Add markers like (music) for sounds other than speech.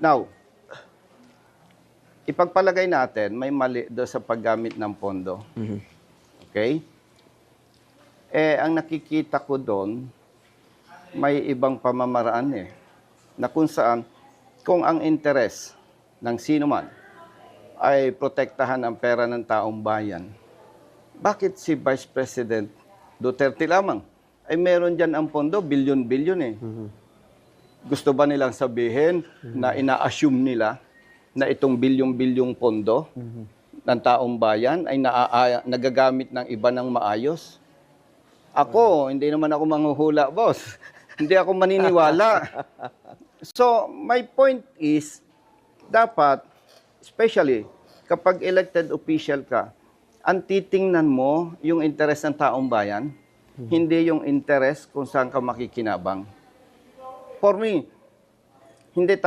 Now, ipagpalagay natin, may mali doon sa paggamit ng pondo. Okay? Eh, ang nakikita ko doon, may ibang pamamaraan eh. Na kung saan, kung ang interes ng sino man ay protektahan ang pera ng taong bayan, bakit si Vice President Duterte lamang? Ay meron dyan ang pondo, bilyon-bilyon eh. Gusto ba nilang sabihin na ina-assume nila na itong bilyong-bilyong pondo ng taong bayan ay naa- nagagamit ng iba ng maayos? Ako, hindi naman ako manghuhula, boss. (laughs) hindi ako maniniwala. (laughs) So, my point is, dapat, especially kapag elected official ka, ang titingnan mo yung interes ng taong bayan, hindi yung interes kung saan ka makikinabang. for hindi